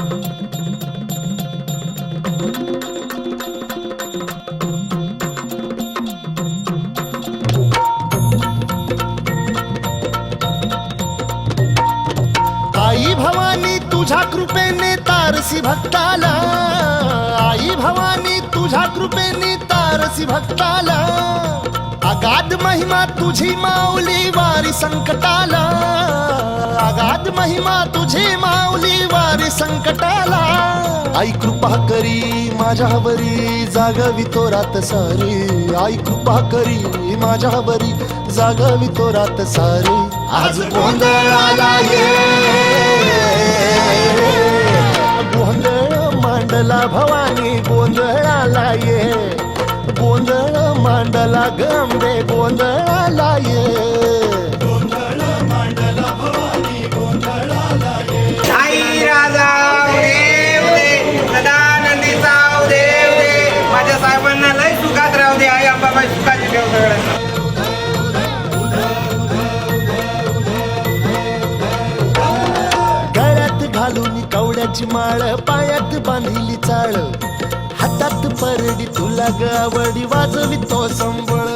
आई भवानी तुझ्या कृपेने तारसी भक्ताला. आई भवानी तुझ्या कृपेने तारसी भक्ताला. अगाध महिमा तुझी माऊली वारी संकटाला. अगाध महिमा तुझी संकटाला. आई कृपा करी माझ्यावरी जागवी तो रात सारी. आई कृपा करी माझ्यावरी जागवी तो रात सारी. आज गोंधळाला ये. गोंधळ मांडला भवानी गोंधळाला ये. गोंधळ मांडला गंबे गोंधळाला ये. दे सुखाची ठेव सगळ्यांना गळ्यात घालून कवड्याची माळ पायात बांधली चाळ. हातात परडी तुला गावडी वाजवी तो संबळ